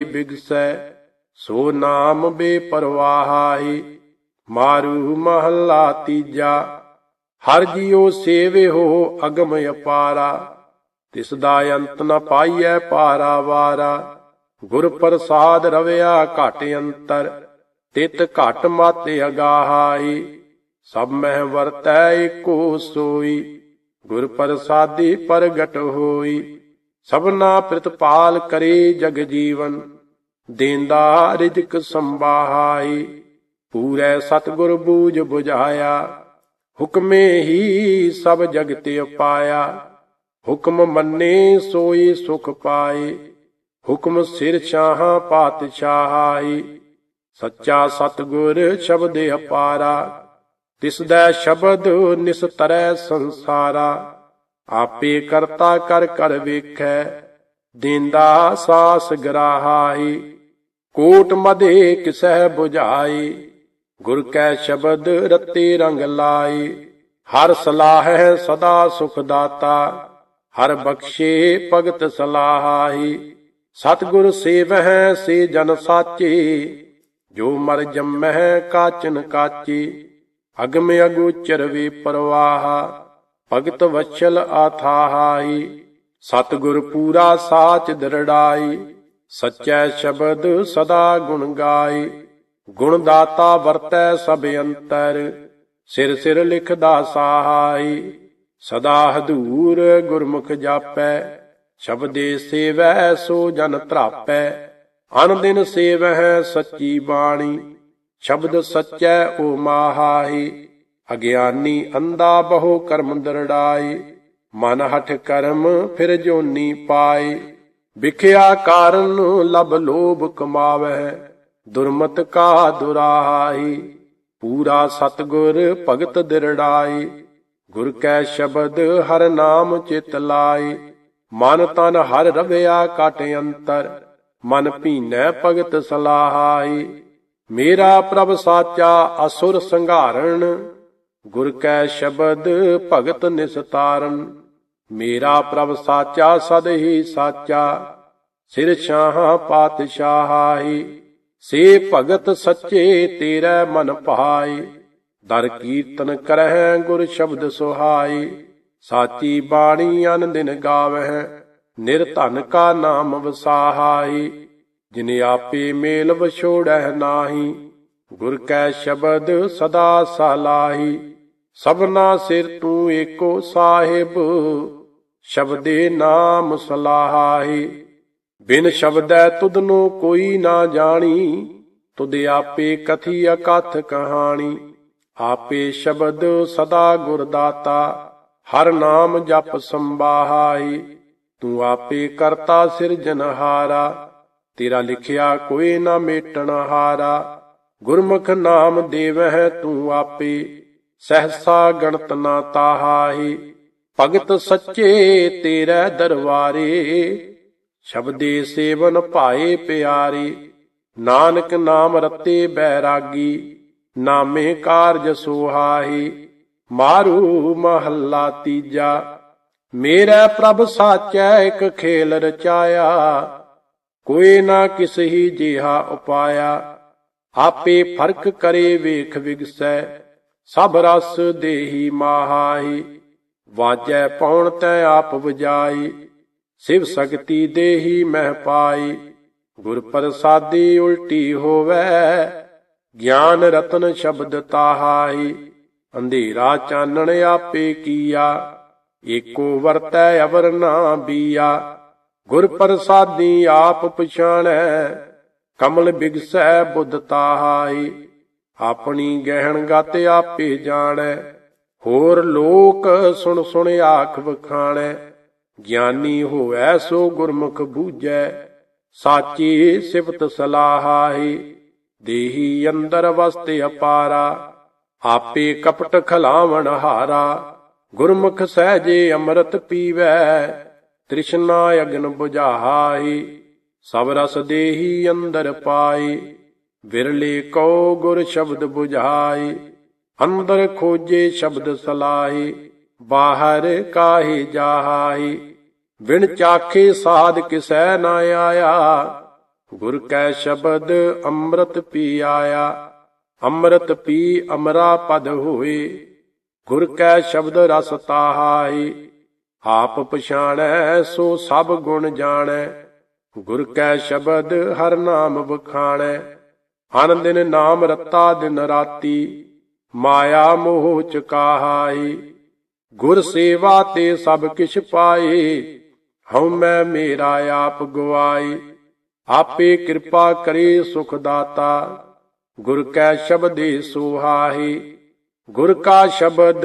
ਬਿਗਸੈ, ਸੋ ਨਾਮ ਬੇਪਰਵਾਹੀ ਮਾਰੂ ਮਹੱਲਾ ਤੀਜਾ। ਹਰ ਜੀਉ ਸੇਵਿਓ ਅਗਮ ਅਪਾਰਾ, ਤਿਸ ਦਾ ਅੰਤ ਨ ਪਾਈਐ ਪਾਰਾ ਵਾਰਾ। ਗੁਰ ਪ੍ਰਸਾਦ ਰਵਿਆ ਘਟ ਅੰਤਰ, ਤਿਤ ਘਟ ਮਾਤੇ ਅਗਾਹਾਈ ਸਭ ਮਹਿ ਵਰਤੈ ਏਕੋ ਸੋਈ, ਗੁਰ ਪ੍ਰਸਾਦੀ ਪ੍ਰਗਟ ਹੋਈ। ਸਭਨਾ ਪ੍ਰਿਤਪਾਲ ਕਰੇ ਜਗ ਜੀਵਨ, ਦੇਂਦਾ ਰਿਜਕ ਸੰਭਾਈ ਪੂਰੇ ਸਤਗੁਰ ਬੂਝ 부ਝਾਇਆ ਹੁਕਮੇ ਹੀ ਸਭ ਜਗਤ ਉਪਾਇਆ ਹੁਕਮ ਮੰਨੇ ਸੋਈ ਸੁਖ ਪਾਏ, ਹੁਕਮ ਸਿਰ ਛਾਹਾਂ ਪਾਤਸ਼ਾਹੀ ਸੱਚਾ ਸਤਗੁਰ ਸ਼ਬਦ ਅਪਾਰਾ, ਤਿਸ ਦਾ ਸ਼ਬਦ ਨਿਸਤਰੈ ਸੰਸਾਰਾ। ਆਪੇ ਕਰਤਾ ਕਰ ਕਰ ਵੇਖੈ, ਦਿੰਦਾ ਸਾਸ ਗਰਾਹਾਈ ਕੋਟ ਮਦੇ ਕਿਸਹਿ 부ਝਾਈ ਗੁਰ ਕੈ ਸ਼ਬਦ ਰਤੇ ਰੰਗ ਲਾਈ ਹਰ ਸਲਾਹੈ ਸਦਾ ਸੁਖ ਦਾਤਾ ਹਰ ਬਖਸ਼ੇ ਭਗਤ ਸਲਾਹਾਈ ਸਤਗੁਰ ਸੇਵਹਿ ਸੇ ਜਨ ਸਾਚੇ, ਜੋ ਮਰ ਜੰਮਹਿ ਕਾਚਨ ਕਾਚੀ ਅਗਮ ਅਗੋਚਰ ਵੇ ਪਰਵਾਹ ਭਗਤ ਵਛਲ ਆਥਾਹਾਈ, ਸਤਗੁਰ ਪੂਰਾ ਸਾਚ ਦਰੜਾਈ, ਸਚੈ ਸ਼ਬਦ ਸਦਾ ਗੁਣ ਗਾਈ। ਗੁਣ ਦਾਤਾ ਵਰਤੈ ਸਭ ਅੰਤਰ, ਸਿਰ ਸਿਰ ਲਿਖਦਾ ਸਹਾਈ। ਸਦਾ ਹਦੂਰ ਗੁਰਮੁਖ ਜਾਪੈ, ਸ਼ਬਦੇ ਸੇਵੈ ਸੋ ਜਨ ਧਰਾਪੈ। ਅਨ ਦਿਨ ਸੇਵਹਿ ਸੱਚੀ ਬਾਣੀ, ਸ਼ਬਦ ਸੱਚੈ ਓ ਮਾਹਾਈ। ਅਗਿਆਨੀ ਅੰਦਾ ਬਹੁ ਕਰਮ ਦਰੜਾਈ ਮਨ ਹਠ ਕਰਮ ਫਿਰ ਜੋਨੀ ਪਾਈ ਵਿਖਿਆ ਕਾਰਨ ਲਬ ਲੋਭ ਕਮਾਵੈ, ਦੁਰਮਤ ਕਾ ਦੁਰਾਈ ਪੂਰਾ ਸਤਗੁਰ ਭਗਤ ਦਿਰੜਾਈ ਗੁਰ ਕੈ ਸ਼ਬਦ ਹਰ ਨਾਮ ਚਿਤ ਲਾਈ ਮਨ ਤਨ ਹਰ ਰਵਿਆ ਕਟ ਅੰਤਰ, ਮਨ ਭੀਨੈ ਭਗਤ ਸਲਾਹਾਈ ਮੇਰਾ ਪ੍ਰਭ ਸਾਚਾ ਅਸੁਰ ਸੰਘਾਰਣ ਗੁਰ ਕੈ ਸ਼ਬਦ ਭਗਤ ਨਿਸਤਾਰਨ, ਮੇਰਾ ਪ੍ਰਭ ਸਾਚਾ ਸਦ ਹੀ ਸਾਚਾ, ਸਿਰ ਸ਼ਾਹ ਪਾਤਸ਼ਾਹੀ ਸੇ ਭਗਤ ਸੱਚੇ ਤੇਰਾ ਮਨ ਭਾਈ ਦਰ ਕੀਰਤਨ ਕਰਹਿ ਗੁਰ ਸ਼ਬਦ ਸੁਹਾਈ ਸਾਚੀ ਬਾਣੀ ਅਨ ਦਿਨ ਗਾਵਹਿ ਨਿਰਧਨ ਕਾ ਨਾਮ ਵਸਾਹਾਈ ਜਿਨੇ ਆਪੇ ਮੇਲ ਵਿਛੋੜੈ ਨਾਹੀ ਗੁਰ ਕੈ ਸ਼ਬਦ ਸਦਾ ਸਲਾਹੀ, ਸਭਨਾ ਸਿਰ ਤੂੰ ਏਕੋ ਸਾਹਿਬ, ਸ਼ਬਦੇ ਨਾਮ ਸਲਾਹਾਈ। ਬਿਨ ਸ਼ਬਦੈ ਤੁਧਨੋ ਕੋਈ ਨਾ ਜਾਣੀ, ਤੁਧ ਆਪੇ ਕਥੀ ਅਕਥ ਕਹਾਣੀ। ਆਪੇ ਸ਼ਬਦ ਸਦਾ ਗੁਰ ਦਾਤਾ ਹਰ ਨਾਮ ਜਪ ਸੰਬਾਹਾਈ ਤੂੰ ਆਪੇ ਕਰਤਾ ਸਿਰਜਨਹਾਰਾ ਤੇਰਾ ਲਿਖਿਆ ਕੋਈ ਨਾ ਮੇਟਣ ਹਾਰਾ ਗੁਰਮੁਖ ਨਾਮ ਦੇਵਹਿ ਤੂੰ ਆਪੇ, ਸਹਸਾ ਗਣਤ ਨਾ ਤਾਹਾਈ ਭਗਤ ਸੱਚੇ ਤੇਰੇ ਦਰਬਾਰੇ ਸ਼ਬਦੇ ਸੇਵਨ ਭਾਏ ਪਿਆਰੀ, ਨਾਨਕ ਨਾਮ ਰਤੇ ਬੈਰਾਗੀ, ਨਾਮੇ ਕਾਰਜ ਸੋਹਾਹੀ, ਮਾਰੂ ਮਹੱਲਾ ਤੀਜਾ, ਮੇਰਾ ਪ੍ਰਭ ਸਾਚੈ ਇੱਕ ਖੇਲ ਰਚਾਇਆ, ਕੋਈ ਨਾ ਕਿਸ ਹੀ ਜਿਹਾ ਉਪਾਇਆ। ਆਪੇ ਫ਼ਰਕ ਕਰੇ ਵੇਖ ਵਿਗਸੈ, ਸਭ ਰਸ ਦੇਹੀ ਮਾਹਾਈ। ਵਾਜੈ ਪਉਣ ਤੈ ਆਪ ਵਜਾਈ, ਸਿਵ ਸਕਤੀ ਦੇਹੀ ਮਹਿ ਪਾਈ। ਗੁਰ ਪ੍ਰਸਾਦੀ ਉਲਟੀ ਹੋਵੇ, ਗਿਆਨ ਰਤਨ ਸ਼ਬਦ ਤਾਹਾਈ। ਅੰਧੇਰਾ ਚਾਨਣ ਆਪੇ ਕੀਆ, ਏਕੋ ਵਰਤੈ ਅਵਰ ਨਾ ਬੀਆ। ਗੁਰ ਪ੍ਰਸਾਦੀ ਆਪ ਪਛਾਣੈ ਕਮਲ ਬਿਗਸੈ ਬੁੱਧ ਤਾਹਾਈ, ਆਪਣੀ ਗਹਿਣ ਗਤ ਆਪੇ ਜਾਣੈ, ਹੋਰ ਲੋਕ ਸੁਣ ਸੁਣ ਆਖ ਵਖਾਣੈ, ਗਿਆਨੀ ਹੋਐ ਸੋ ਗੁਰਮੁਖ ਬੂਝੈ, ਸਾਚੀ ਸਿਫਤ ਸਲਾਹਾਈ, ਦੇਹੀ ਅੰਦਰ ਵਸਤੇ ਅਪਾਰਾ, ਆਪੇ ਕਪਟ ਖਲਾਵਣ ਹਾਰਾ, ਗੁਰਮੁਖ ਸਹਜੇ ਅੰਮ੍ਰਿਤ ਪੀਵੈ, ਤ੍ਰਿਸ਼ਨਾ ਅਗਨ 부ਝਾਈ ਸਭ ਰਸ ਦੇਹੀ ਅੰਦਰ ਪਾਏ, ਵਿਰਲੇ ਕੋ ਗੁਰ ਸ਼ਬਦ 부ਝਾਈ ਅੰਦਰ ਖੋਜੇ ਸ਼ਬਦ ਸਲਾਹੀ ਬਾਹਰ ਕਾਹੀ ਜਾਹਾਏ ਵਿਣ ਚਾਖੇ ਸਾਧ ਕਿਸੈ ਨਾ ਆਇਆ, ਗੁਰ ਕੈ ਸ਼ਬਦ ਅੰਮ੍ਰਿਤ ਪੀ ਆਇਆ, ਅੰਮ੍ਰਿਤ ਪੀ ਅਮਰਾ ਪਦ ਹੋਏ, ਗੁਰ ਕੈ ਸ਼ਬਦ ਰਸ ਤਾਹਾਈ ਆਪ ਪਛਾਣੈ ਸੋ ਸਭ ਗੁਣ ਜਾਣੈ ਗੁਰ ਕੈ ਸ਼ਬਦ ਹਰ ਨਾਮ ਬਖਾਣੈ ਅਨ ਦਿਨ ਨਾਮ ਰਤਾ ਦਿਨ ਰਾਤੀ, ਮਾਇਆ ਮੋਹ ਚਕਾਹਾਈ ਗੁਰ ਸੇਵਾ ਤੇ ਸਭ ਕਿਛ ਪਾਏ, ਹਉ ਮੈਂ ਮੇਰਾ ਆਪ ਗਵਾਈ ਆਪੇ ਕਿਰਪਾ ਕਰੇ ਸੁਖ ਦਾਤਾ, ਗੁਰ ਕੈ ਸ਼ਬਦੇ ਸੁਹਾਈ ਗੁਰ ਕਾ ਸ਼ਬਦ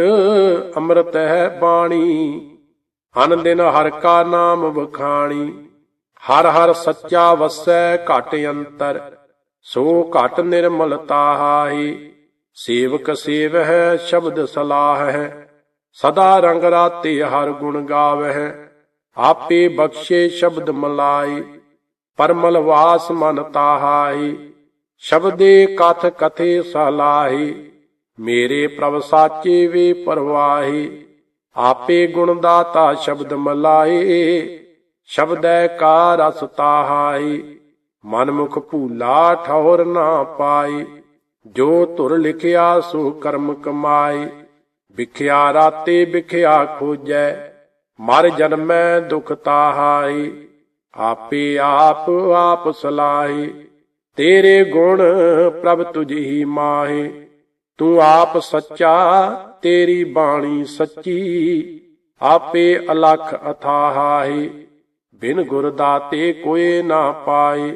ਅੰਮ੍ਰਿਤ ਹੈ ਬਾਣੀ ਅਨ ਦਿਨ ਹਰ ਕਾ ਨਾਮ ਵਖਾਣੀ ਹਰ ਹਰ ਸੱਚਾ ਵਸੈ ਘਟ ਅੰਤਰ, ਸੋ ਘਟ ਨਿਰਮਲਤਾ ਹਾਈ ਸੇਵਕ ਸੇਵ ਹੈ ਸ਼ਬਦ ਸਲਾਹ ਹੈ ਸਦਾ ਰੰਗ ਰਾਤੇ ਹਰ ਗੁਣ ਗਾਵਹਿ। ਆਪੇ ਬਖਸ਼ੇ ਸ਼ਬਦ ਮਲਾਈ, ਪਰਮਲ ਵਾਸ ਮਨ ਤਾਹਾਈ। ਸ਼ਬਦੇ ਕਥ ਕਥੇ ਸਲਾਹੀ, ਮੇਰੇ ਪ੍ਰਭ ਸਾਚੇ ਵੇ ਪਰਵਾਹੀ। ਆਪੇ ਗੁਣ ਦਾਤਾ ਸ਼ਬਦ ਮਲਾਏ ਸ਼ਬਦੈ ਕਾ ਰਸ ਤਾਹਾਈ ਮਨ ਮੁਖ ਭੂਲਾ ਠੌਰ ਨਾ ਪਾਈ, ਜੋ ਧੁਰ ਲਿਖਿਆ ਸੋ ਕਰਮ ਕਮਾਈ, ਵਿਖਿਆ ਰਾਤੇ ਵਿਖਿਆ ਖੋਜੈ, ਮਰ ਜਨਮੈ ਦੁਖ ਤਾਹਾਈ, ਆਪੇ ਆਪ ਆਪ ਸਲਾਹੀ, ਤੇਰੇ ਗੁਣ ਪ੍ਰਭ ਤੁਝ ਹੀ ਮਾਹੀ, ਤੂੰ ਆਪ ਸੱਚਾ, ਤੇਰੀ ਬਾਣੀ ਸੱਚੀ, ਆਪੇ ਅਲਖ ਅਥਾਹਾਈ ਬਿਨ ਗੁਰ ਦਾਤੇ ਕੋਏ ਨਾ ਪਾਏ,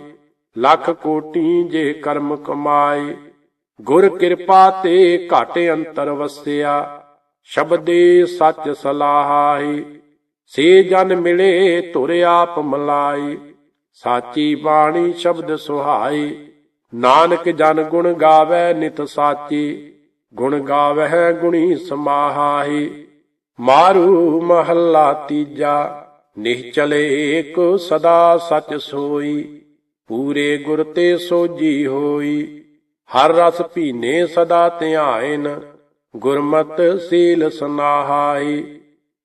ਲੱਖ ਕੋਟੀ ਜੇ ਕਰਮ ਕਮਾਏ। ਗੁਰ ਕਿਰਪਾ ਤੇ ਘਟ ਅੰਤਰ ਵਸਿਆ, ਸ਼ਬਦੇ ਸੱਚ ਸਲਾਹਾਈ ਸੇ ਜਨ ਮਿਲੇ ਧੁਰ ਆਪ ਮਲਾਈ ਸਾਚੀ ਬਾਣੀ ਸ਼ਬਦ ਸੁਹਾਈ ਨਾਨਕ ਜਨ ਗੁਣ ਗਾਵੇ ਨਿਤ ਸਾਚੀ, ਗੁਣ ਗਾਵਹਿ ਗੁਣੀ ਸਮਾਹਾਈ ਮਾਰੂ ਮਹੱਲਾ ਤੀਜਾ ਨਿਹਚਲ ਏਕ ਸਦਾ ਸਚ ਸੋਈ, ਪੂਰੇ ਗੁਰ ਤੇ ਸੋਜੀ ਹੋਈ। ਹਰ ਰਸ ਪੀਨੇ ਸਦਾ ਧਿਆਇਨ ਗੁਰਮਤ ਸੀਲ ਸਨਾਹਾਈ।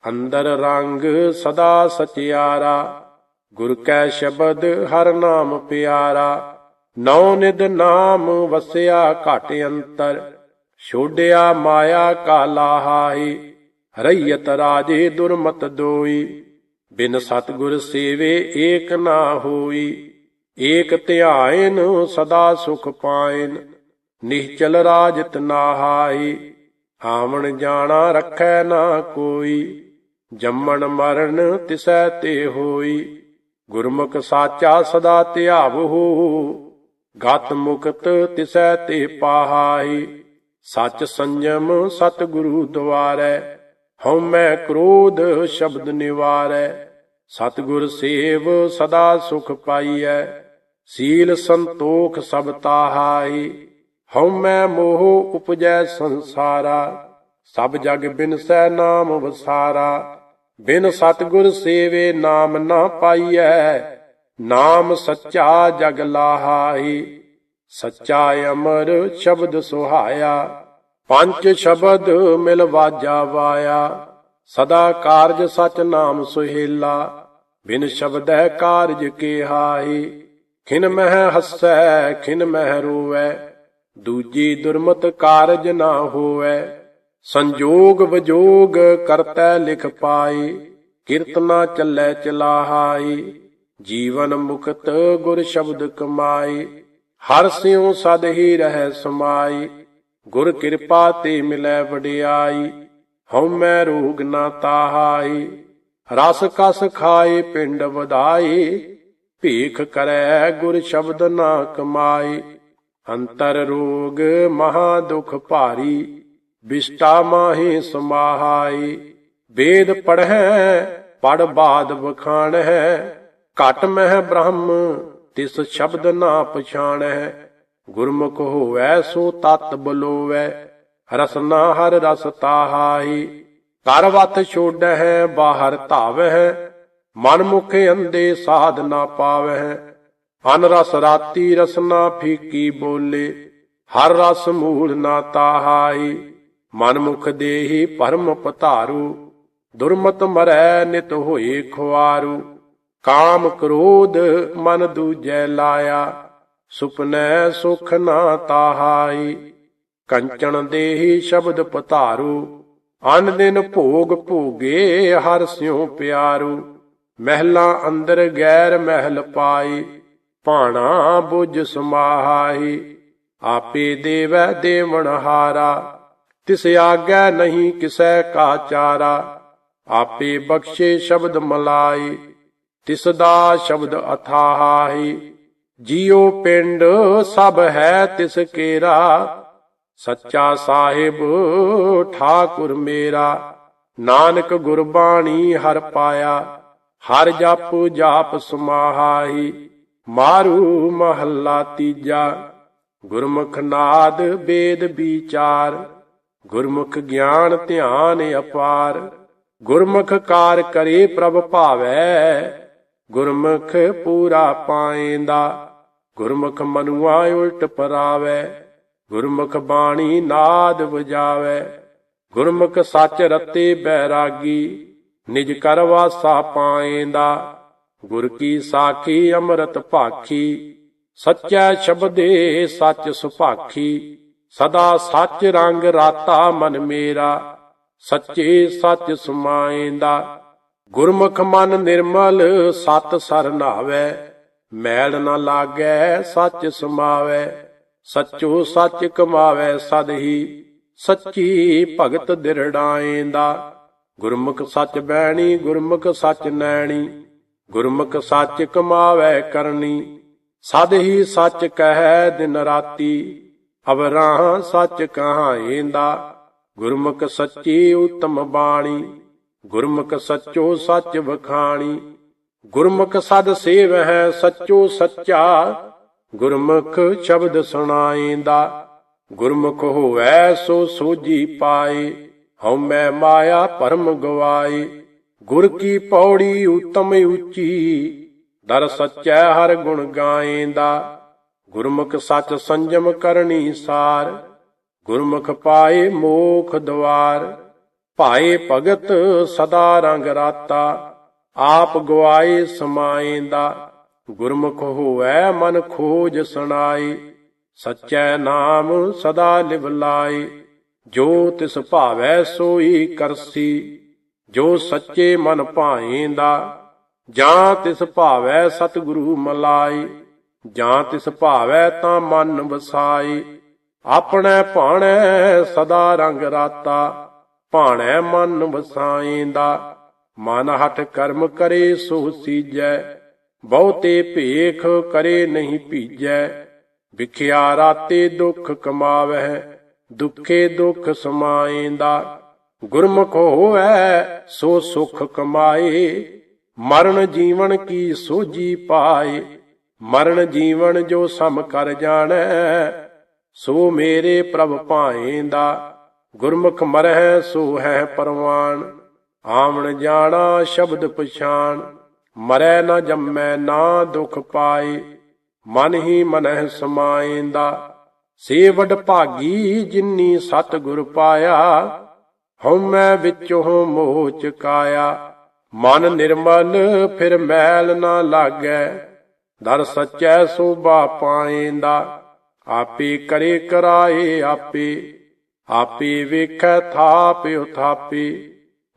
ਅੰਦਰ ਰੰਗ ਸਦਾ ਸਚਿਆਰਾ, ਗੁਰ ਕੈ ਸ਼ਬਦ ਹਰ ਨਾਮ ਪਿਆਰਾ। ਨੌ ਨਿਦ ਨਾਮ ਵਸਿਆ ਘਟ ਅੰਤਰ, ਛੋਡਿਆ ਮਾਇਆ ਕਾਲਾ ਲਾਹਾਈ। ਰਈਤ ਰਾਜੇ ਦੁਰਮਤ ਦੋਈ। ਬਿਨ ਸਤਗੁਰ ਸੇਵੇ ਏਕ ਨਾ ਹੋਈ, ਏਕ ਧਿਆਇਨ ਸਦਾ ਸੁਖ ਪਾਇਨ ਨਿਹਚਲ ਰਾਜਤ ਨਾਹਾਈ ਆਵਣ ਜਾਣਾ ਰੱਖੈ ਨਾ ਕੋਈ, ਜੰਮਣ ਮਰਨ ਤਿਸੈ ਤੇ ਹੋਈ, ਗੁਰਮੁਖ ਸਾਚਾ ਸਦਾ ਧਿਆਵਹੁ ਗਤ ਮੁਕਤ ਤਿਸੈ ਤੇ ਪਾਹਾਈ, ਸਚ ਸੰਜਮ ਸਤਿਗੁਰੂ ਦੁਆਰੈ ਹਉ ਮੈਂ ਕ੍ਰੋਧ ਸ਼ਬਦ ਨਿਵਾਰੈ, ਸਤਿਗੁਰ ਸੇਵ ਸਦਾ ਸੁਖ ਪਾਈਐ, ਸੀਲ ਸੰਤੋਖ ਸਭ ਤਾਹਾਈ। ਹਉ ਮੈਂ ਮੋਹ ਉਪਜੈ ਸੰਸਾਰਾ, ਸਭ ਜਗ ਬਿਨਸੈ ਨਾਮ ਵਸਾਰਾ। ਬਿਨ ਸਤਿਗੁਰ ਸੇਵੇ ਨਾਮ ਨਾ ਪਾਈਐ, ਨਾਮ ਸੱਚਾ ਜਗ ਲਾਹਾਈ। ਸੱਚਾ ਅਮਰ ਸ਼ਬਦ ਸੁਹਾਇਆ ਪੰਜ ਸ਼ਬਦ ਮਿਲ ਵਾਜਾ ਵਾਇਆ, ਸਦਾ ਕਾਰਜ ਸਚ ਨਾਮ ਸੁਹੇਲਾ, ਬਿਨ ਸ਼ਬਦੈ ਕਾਰਜ ਕੇ ਹਾਈ ਖਿਨ ਮਹਿ ਹੱਸੈ, ਖਿਨ ਮਹਿ ਰੋਵੈ, ਦੂਜੀ ਦੁਰਮਤ ਕਾਰਜ ਨਾ ਹੋਵੈ, ਸੰਜੋਗ ਵਿਜੋਗ ਕਰਤੈ ਲਿਖ ਪਾਈ ਕੀਰਤਨਾ ਚੱਲੈ ਚਲਾਹਾਈ ਜੀਵਨ ਮੁਕਤ ਗੁਰ ਸ਼ਬਦ ਕਮਾਈ ਹਰ ਸਿਉ ਸਦ ਹੀ ਰਹਿ ਸਮਾਈ ਗੁਰ ਕਿਰਪਾ ਤੇ ਮਿਲੈ ਵਡਿਆਈ, ਹਉ ਮੈਂ ਰੋਗ ਨਾ ਤਾਹਾਈ। ਰਸ ਕਸ ਖਾਏ ਪਿੰਡ ਵਧਾਏ, ਭੀਖ ਕਰੈ ਗੁਰ ਸ਼ਬਦ ਨਾ ਕਮਾਏ। ਅੰਤਰ ਰੋਗ ਮਹਾ ਦੁਖ ਭਾਰੀ, ਬਿਸ਼ਟਾ ਮਾਹੀ ਸਮਾਹਾਈ ਵੇਦ ਪੜ੍ਹੈ, ਪੜ ਬਾਦ ਬਖਾਣੈ ਘਟ ਮਹਿ ਬ੍ਰਹਮ, ਤਿਸ ਸ਼ਬਦ ਨਾ ਪਛਾਣ। ਹੈ ਗੁਰਮੁਖ ਹੋਵੈ ਸੋ ਤਤ ਬਲੋਵੈ ਰਸਨਾ ਹਰ ਰਸ ਤਾਹਾਈ ਕਰ ਵਤ ਛੋੜੈ ਬਾਹਰ ਧਾਵਹਿ, ਮਨ ਮੁਖ ਅੰਦੇ ਸਾਧ ਨਾ ਪਾਵਹਿ। ਅਨ ਰਸ ਰਾਤੀ ਰਸਨਾ ਫੀਕੀ ਬੋਲੇ, ਹਰ ਰਸ ਮੂਲ ਨਾ ਤਾਹਾਈ ਮਨ ਮੁਖ ਦੇਹੀ ਪਰਮ ਪਧਾਰੂ, ਦੁਰਮਤ ਮਰੈ ਨਿਤ ਹੋਏ ਖੁਆਰੂ। ਕਾਮ ਕ੍ਰੋਧ ਮਨ ਦੂਜੈ ਲਾਇਆ ਸੁਪਨੈ ਸੁਖ ਨਾ ਤਾਹਾਈ, ਕੰਚਨ ਦੇਹੀ ਸ਼ਬਦ ਪਤਾਰੂ ਅਨ ਦਿਨ ਭੋਗ ਭੋਗੇ ਹਰ ਸਿਉ ਪਿਆਰੂ, ਮਹਿਲਾ ਅੰਦਰ ਗੈਰ ਮਹਿਲ ਪਾਈ, ਭਾਣਾ ਬੁਝ ਸਮਾਹਾਈ, ਆਪੇ ਦੇਵੈ ਦੇਵਨ ਹਾਰਾ, ਤਿਸ ਆਗੈ ਨਹੀਂ ਕਿਸੈ ਕਾ ਚਾਰਾ, ਆਪੇ ਬਖਸ਼ੇ ਸ਼ਬਦ ਮਲਾਈ, ਤਿਸ ਦਾ ਸ਼ਬਦ ਅਥਾਹੀ ਜੀਉ ਪਿੰਡ ਸਭ ਹੈ ਤਿਸ ਕੇਰਾ, ਸੱਚਾ ਸਾਹਿਬ ਠਾਕੁਰ ਮੇਰਾ। ਨਾਨਕ ਗੁਰਬਾਣੀ ਹਰ ਪਾਇਆ, ਹਰ ਜਪ ਜਾਪ ਸਮਾਹਾਈ, ਮਾਰੂ ਮਹੱਲਾ ਤੀਜਾ। ਗੁਰਮੁਖ ਨਾਦ ਬੇਦ ਵਿਚਾਰ, ਗੁਰਮੁਖ ਗਿਆਨ ਧਿਆਨ ਅਪਾਰ। ਗੁਰਮੁਖ ਕਾਰ ਕਰੇ ਪ੍ਰਭ ਭਾਵੈ, ਗੁਰਮੁਖ ਪੂਰਾ ਪਾਏਂਦਾ। ਗੁਰਮੁਖ ਮਨੁਆ ਉਲਟ ਪਰਾਵੈ, ਗੁਰਮੁਖ ਬਾਣੀ ਨਾਦ ਵਜਾਵੈ। ਗੁਰਮੁਖ ਸੱਚ ਰਤੇ ਬੈਰਾਗੀ, ਨਿਜ ਕਰ ਵਾਸਾ ਪਾਏਂਦਾ। ਗੁਰ ਕੀ ਸਾਖੀ ਅੰਮ੍ਰਿਤ ਭਾਖੀ, ਸੱਚਾ ਸ਼ਬਦੇ ਸੱਚ ਸੁਭਾਖੀ। ਸਦਾ ਸੱਚ ਰੰਗ ਰਾਤਾ ਮਨ ਮੇਰਾ, ਸੱਚੇ ਸੱਚ ਸਮਾਏਂਦਾ। ਗੁਰਮੁਖ ਮਨ ਨਿਰਮਲ ਸਤ ਸਰ ਨਾਵੈ ਮੈਲ ਨਾ ਲਾਗੈ, ਸੱਚ ਸਮਾਵੈ। ਸੱਚੋ ਸੱਚ ਕਮਾਵੈ ਸਦ ਹੀ, ਸੱਚੀ ਭਗਤ ਦਿਰੜਾਏਂਦਾ ਗੁਰਮੁਖ ਸੱਚ ਬੈਣੀ, ਗੁਰਮੁਖ ਸੱਚ ਨੈਣੀ। ਗੁਰਮੁਖ ਸੱਚ ਕਮਾਵੈ ਕਰਨੀ, ਸਦ ਹੀ ਸੱਚ ਕਹੈ ਦਿਨ ਰਾਤੀ। ਅਵਰਾਂ ਸੱਚ ਕਹਾਏਂਦਾ, ਗੁਰਮੁਖ ਸੱਚੀ ਉਤਮ ਬਾਣੀ। ਗੁਰਮੁਖ ਸੱਚੋ ਸੱਚ ਵਖਾਣੀ ਗੁਰਮੁਖ ਸਦ ਸੇਵ ਹੈ ਸੱਚੋ ਸੱਚਾ, ਗੁਰਮੁਖ ਸ਼ਬਦ ਸੁਣਾਏਂਦਾ ਗੁਰਮੁਖ ਹੋਵੈ ਸੋ ਸੋਜੀ ਪਾਏ ਹਉ ਮੈਂ ਮਾਇਆ ਪਰਮ ਗਵਾਏ। ਗੁਰ ਕੀ ਪੌੜੀ ਉਤਮ ਉੱਚੀ, ਦਰ ਸੱਚੈ ਹਰ ਗੁਣ ਗਾਏਂਦਾ ਗੁਰਮੁਖ ਸੱਚ ਸੰਜਮ ਕਰਨੀ ਸਾਰ, ਗੁਰਮੁਖ ਪਾਏ ਮੋਖ ਦਵਾਰ। ਭਾਏ ਭਗਤ ਸਦਾ ਰੰਗ ਰਾਤਾ। ਆਪ ਗਵਾਏ ਸਮਾਏਂਦਾ ਗੁਰਮੁਖ ਹੋਵੈ ਮਨ ਖੋਜ ਸੁਣਾਏ, ਸਚੈ ਨਾਮ ਸਦਾ ਲਿਵ ਲਾਈ ਜੋ ਤਿਸ ਭਾਵੈ ਸੋਈ ਕਰਸੀ, ਜੋ ਸੱਚੇ ਮਨ ਭਾਏ ਦਾ, ਜਾਂ ਤਿਸ ਭਾਵੈ ਸਤਿਗੁਰੂ ਮਲਾਈ ਜਾਂ ਤਿਸ ਭਾਵੈ ਤਾਂ ਮਨ ਵਸਾਈ ਆਪਣੇ ਭਾਣੈ ਸਦਾ ਰੰਗ ਰਾਤਾ, ਭਾਣੈ ਮਨ ਵਸਾਏਂਦਾ ਮਨ ਹਟ ਕਰਮ ਕਰੇ ਸੋ ਸੀਜੈ, ਬਹੁਤੇ ਭੇਖ ਕਰੇ ਨਹੀਂ ਭੀਜੈ। ਵਿਖਿਆ ਰਾਤੇ ਦੁੱਖ ਕਮਾਵਹਿ, ਦੁਖੇ ਦੁੱਖ ਸਮਾਏਂਦਾ। ਗੁਰਮੁਖ ਹੋਵੈ, ਸੋ ਸੁਖ ਕਮਾਏ। ਮਰਨ ਜੀਵਨ ਕੀ ਸੋਜੀ ਪਾਏ, ਮਰਨ ਜੀਵਨ ਜੋ ਸਮ ਕਰ ਜਾਣੈ, ਸੋ ਮੇਰੇ ਪ੍ਰਭ ਭਾਏਂਦਾ। ਗੁਰਮੁਖ ਮਰਹਿ, ਸੋ ਹੈ ਪਰਵਾਨ। ਆਵਣ ਜਾਣਾ ਸ਼ਬਦ ਪਛਾਣ, ਮਰੈ ਨਾ ਜੰਮੈ ਨਾ ਦੁਖ ਪਾਏ, ਮਨ ਹੀ ਮਨਹਿ ਸਮਾਏਂਦਾ ਸੇ ਵਡ ਭਾਗੀ ਜਿਨੀ ਸਤ ਗੁਰ ਪਾਇਆ, ਹਉਮੈ ਵਿੱਚੋਂ ਮੋਹ ਚਕਾਇਆ, ਮਨ ਨਿਰਮਲ ਫਿਰ ਮੈਲ ਨਾ ਲਾਗੈ, ਦਰ ਸੱਚੈ ਸੋਭਾ ਪਾਏਂਦਾ, ਆਪੇ ਕਰੇ ਕਰਾਏ ਆਪੇ ਆਪੇ ਵੇਖੈ ਥਾਪ ਉਥਾਪੇ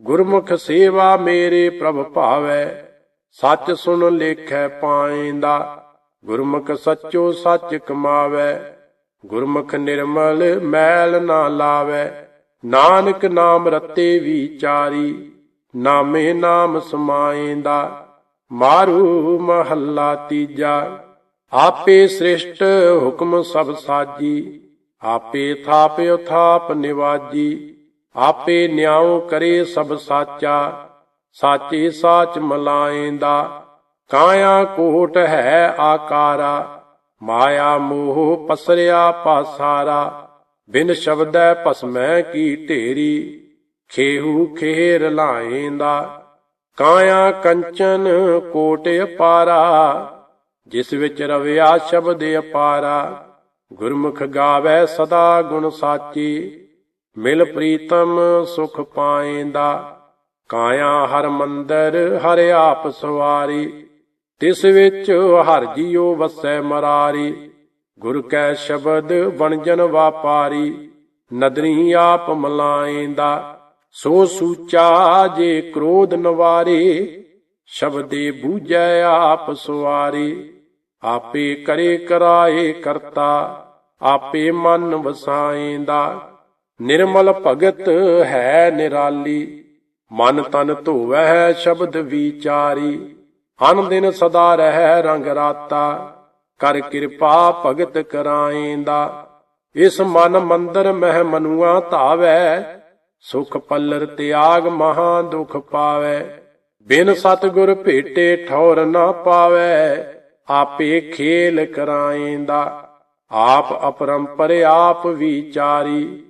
ਗੁਰਮੁਖ ਸੇਵਾ ਮੇਰੇ ਪ੍ਰਭ ਭਾਵੈ, ਸੱਚ ਸੁਣ ਲੇਖੈ ਪਾਏਂਦਾ। ਗੁਰਮੁਖ ਸੱਚੋ ਸੱਚ ਕਮਾਵੈ, ਗੁਰਮੁਖ ਨਿਰਮਲ ਮੈਲ ਨਾ ਲਾਵੈ। ਨਾਨਕ ਨਾਮ ਰਤੇ ਵਿਚਾਰੀ ਨਾਮੇ ਨਾਮ ਸਮਾਏਂਦਾ। ਮਾਰੂ ਮਹੱਲਾ ਤੀਜਾ, ਆਪੇ ਸ੍ਰਿਸ਼ਟ ਹੁਕਮ ਸਭ ਸਾਜੀ, ਆਪੇ ਥਾਪ ਉਥਾਪ ਨਿਵਾਜੀ। ਆਪੇ ਨਿਆਉ ਕਰੇ ਸਭ ਸਾਚਾ, ਸਾਚੇ ਸਾਚ ਮਲਾਏਂਦਾ। ਕਾਇਆ ਕੋਟ ਹੈ ਆਕਾਰਾ, ਮਾਇਆ ਮੋਹ ਪਸਰਿਆ ਪਾਸਾਰਾ। ਬਿਨ ਸ਼ਬਦੈ ਭਸਮੈ ਕੀ ਢੇਰੀ, ਖੇਹੂ ਖੇਰ ਲਾਏਂਦਾ। ਕਾਇਆ ਕੰਚਨ ਕੋਟ ਅਪਾਰਾ, ਜਿਸ ਵਿੱਚ ਰਵਿਆ ਸ਼ਬਦ ਅਪਾਰਾ। ਗੁਰਮੁਖ ਗਾਵੇ ਸਦਾ ਗੁਣ ਸਾਚੀ। ਮਿਲ ਪ੍ਰੀਤਮ ਸੁਖ ਪਾਏਂਦਾ, ਕਾਇਆ ਹਰ ਮੰਦਰ ਹਰ ਆਪ ਸਵਾਰੀ, ਤਿਸ ਵਿੱਚ ਹਰ ਜੀਉ ਵਸੈ ਮਰਾਰੀ, ਗੁਰ ਕੈ ਸ਼ਬਦ ਵਣਜਨ ਵਾਪਾਰੀ, ਨਦਰੀ ਆਪ ਮਲਾਏਂਦਾ, ਸੋ ਸੂਚਾ ਜੇ ਕ੍ਰੋਧ ਨਵਾਰੇ, ਸ਼ਬਦੇ ਬੂਝੈ ਆਪ ਸੁਆਰੇ ਆਪੇ ਕਰੇ ਕਰਾਏ ਕਰਤਾ, ਆਪੇ ਮਨ ਵਸਾਏਂਦਾ। ਨਿਰਮਲ ਭਗਤ ਹੈ ਨਿਰਾਲੀ, ਮਨ ਤਨ ਧੋਵੈ ਸ਼ਬਦ ਵਿਚਾਰੀ। ਅਨ ਦਿਨ ਸਦਾ ਰਹਿ ਰੰਗ ਰਾਤਾ, ਕਰ ਕਿਰਪਾ ਭਗਤ ਕਰਾਏਂਦਾ। ਇਸ ਮਨ ਮੰਦਰ ਮਹਿ ਮਨੁਆ ਧਾਵੈ, ਸੁਖ ਪੱਲਰ ਤਿਆਗ ਮਹਾ ਦੁਖ ਪਾਵੈ। ਬਿਨ ਸਤਗੁਰ ਭੇਟੇ ਠੌਰ ਨਾ ਪਾਵੈ, ਆਪੇ ਖੇਲ ਕਰਾਏਂਦਾ। ਆਪ ਅਪਰੰਪਰ ਆਪ ਵਿਚਾਰੀ।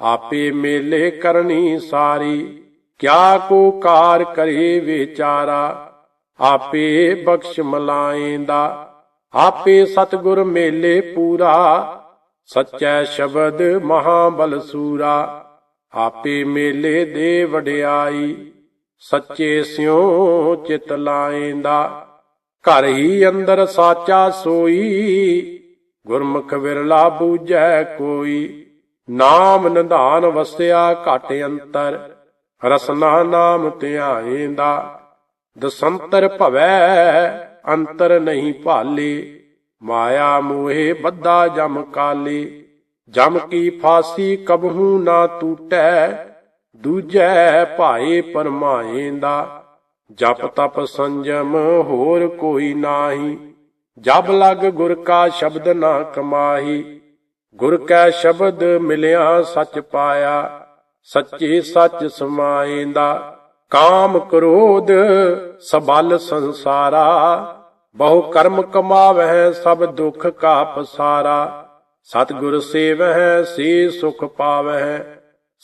ਆਪੇ ਮੇਲੇ ਕਰਨੀ ਸਾਰੀ, ਕਿਆ ਕੋ ਕਾਰ ਕਰੇ ਵਿਚਾਰਾ? ਆਪੇ ਬਖਸ਼ ਮਲਾਏਂਦਾ, ਆਪੇ ਸਤਗੁਰ ਮੇਲੇ ਪੂਰਾ। ਸੱਚੈ ਸ਼ਬਦ ਮਹਾਬਲ ਸੂਰਾ, ਆਪੇ ਮੇਲੇ ਦੇ ਵਡਿਆਈ। ਸੱਚੇ ਸਿਉ ਚਿਤ ਲਾਏਂਦਾ, ਘਰ ਹੀ ਅੰਦਰ ਸਾਚਾ ਸੋਈ। ਗੁਰਮੁਖ ਵਿਰਲਾ ਬੂਝੈ ਕੋਈ। ਨਾਮ ਨਿਧਾਨ ਵਸਿਆ ਘਟ ਅੰਤਰ, ਰਸਨਾ ਨਾਮ ਧਿਆਏਂਦਾ ਦਸੰਤਰ ਭਵੈ ਅੰਤਰ ਨਹੀਂ ਭਾਲੇ, ਮਾਇਆ ਮੋਹੇ ਬੱਧਾ ਜਮ ਕਾਲੇ, ਜਮ ਕੀ ਫਾਸੀ ਕਬਹੂ ਨਾ ਟੂਟੈ ਦੂਜੈ ਭਾਏ ਪਰਮਾਏਂਦਾ ਜਪ ਤਪ ਸੰਜਮ ਹੋਰ ਕੋਈ ਨਾਹੀ, ਜਬ ਲਗ ਗੁਰ ਕਾ ਸ਼ਬਦ ਨਾ ਕਮਾਹੀ ਗੁਰ ਕੈ ਸ਼ਬਦ ਮਿਲਿਆ ਸੱਚ ਪਾਇਆ, ਸੱਚੇ ਸੱਚ ਸਮਾਏਂਦਾ ਕਾਮ ਕ੍ਰੋਧ ਸਬਲ ਸੰਸਾਰਾ, ਬਹੁ ਕਰਮ ਕਮਾਵਹਿ ਸਭ ਦੁਖ ਕਾ ਪਸਾਰਾ। ਸਤਿਗੁਰ ਸੇਵਹਿ, ਸੇ ਸੁਖ ਪਾਵਹਿ,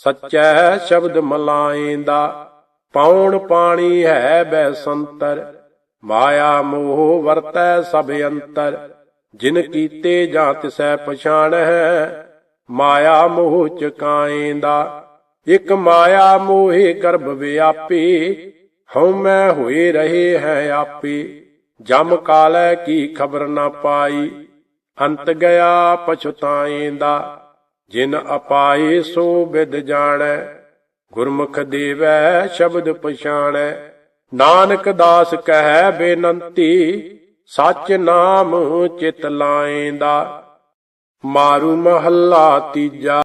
ਸਚੈ ਸ਼ਬਦ ਮਲਾਏਂਦਾ ਪਾਉਣ ਪਾਣੀ ਹੈ ਬੈ ਸੰਤਰ, ਮਾਇਆ ਮੋਹ ਵਰਤੈ ਸਭ ਅੰਤਰ। ਜਿਨ ਕੀਤੇ ਜਾਂ ਤਿਸੈ ਪਛਾਣੈ ਮਾਇਆ ਮੋਹ ਚਕਾਏਂਦਾ ਇਕ ਮਾਇਆ ਮੋਹੇ ਗਰਭ ਵਿਆਪੀ, ਹਉ ਮੈਂ ਹੋਏ ਰਹੇ ਹੈ ਆਪੇ। ਜਮ ਕਾਲੈ ਕੀ ਖਬਰ ਨਾ ਪਾਈ, ਅੰਤ ਗਿਆ ਪਛਤਾਏਂਦਾ ਜਿਨ ਅਪਾਏ ਸੋ ਵਿਦ ਜਾਣੈ, ਗੁਰਮੁਖ ਦੇਵੈ ਸ਼ਬਦ ਪਛਾਣੈ। ਨਾਨਕ ਦਾਸ ਕਹੈ ਬੇਨੰਤੀ ਸੱਚ ਨਾਮ ਚਿਤ ਲਾਏਂਦਾ ਮਾਰੂ ਮਹੱਲਾ ਤੀਜਾ।